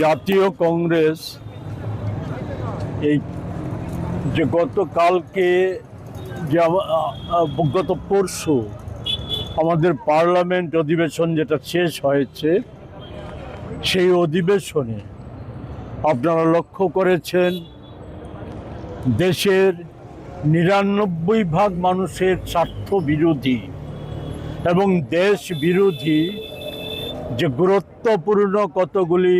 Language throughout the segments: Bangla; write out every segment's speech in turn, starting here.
জাতীয় কংগ্রেস এই যে গতকালকে গত পরশু আমাদের পার্লামেন্ট অধিবেশন যেটা শেষ হয়েছে, সেই অধিবেশনে আপনারা লক্ষ্য করেছেন দেশের নিরানব্বই ভাগ মানুষের স্বার্থ বিরোধী এবং দেশ বিরোধী যে গুরুত্বপূর্ণ কতগুলি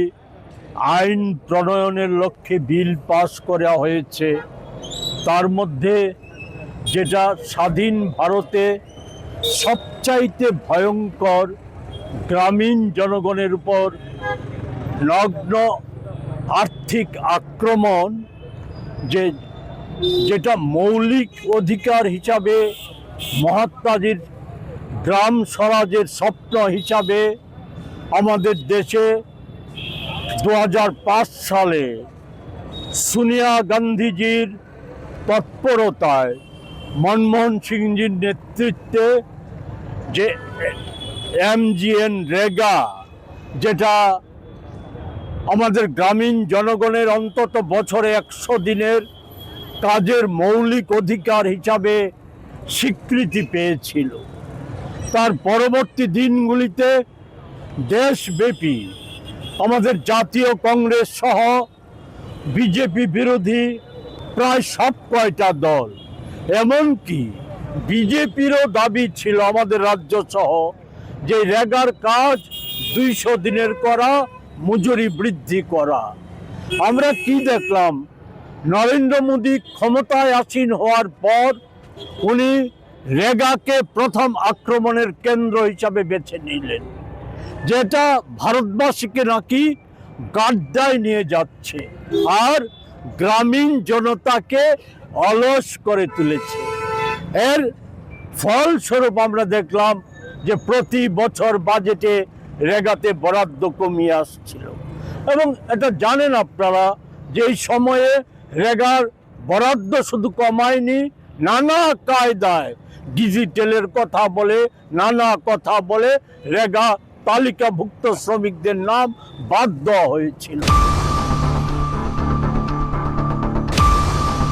আইন প্রণয়নের লক্ষ্যে বিল পাস করা হয়েছে। তার মধ্যে যেটা স্বাধীন ভারতে সবচাইতে ভয়ঙ্কর গ্রামীণ জনগণের উপর নগ্ন আর্থিক আক্রমণ, যে যেটা মৌলিক অধিকার হিসাবে মহাত্মাজির গ্রাম স্বরাজের স্বপ্ন হিসাবে আমাদের দেশে দু হাজার পাঁচ সালে সোনিয়া গান্ধীজির তৎপরতায় মনমোহন সিংজির নেতৃত্বে যে এমজিএন রেগা, যেটা আমাদের গ্রামীণ জনগণের অন্তত বছরে একশো দিনের কাজের মৌলিক অধিকার হিসাবে স্বীকৃতি পেয়েছিল। তার পরবর্তী দিনগুলিতে দেশব্যাপী আমাদের জাতীয় কংগ্রেস সহ বিজেপি বিরোধী প্রায় সব কয়টা দল। এমনকি বিজেপিরও দাবি ছিল আমাদের রাজ্য সহ যে রেগার কাজ দুইশো দিনের করা, মজুরি বৃদ্ধি করা। আমরা কি দেখলাম? নরেন্দ্র মোদী ক্ষমতায় আসীন হওয়ার পর উনি রেগাকে প্রথম আক্রমণের কেন্দ্র হিসাবে বেছে নিলেন। যেটা ভারতবাসীকে নাকি গাড্ডায় নিয়ে যাচ্ছে আর গ্রামীণ জনতাকে অলস করে তুলেছে। এর ফলস্বরূপ আমরা দেখলাম যে প্রতি বছর বাজেটে রেগাতে বরাদ্দ কমিয়ে আসছিল। এবং এটা জানেন আপনারা যে এই সময়ে রেগার বরাদ্দ শুধু কমায়নি, নানা কায়দায় ডিজিটালের কথা বলে, নানা কথা বলে রেগা তালিকাভুক্ত শ্রমিকদের নাম বাদ দেওয়া হয়েছিল।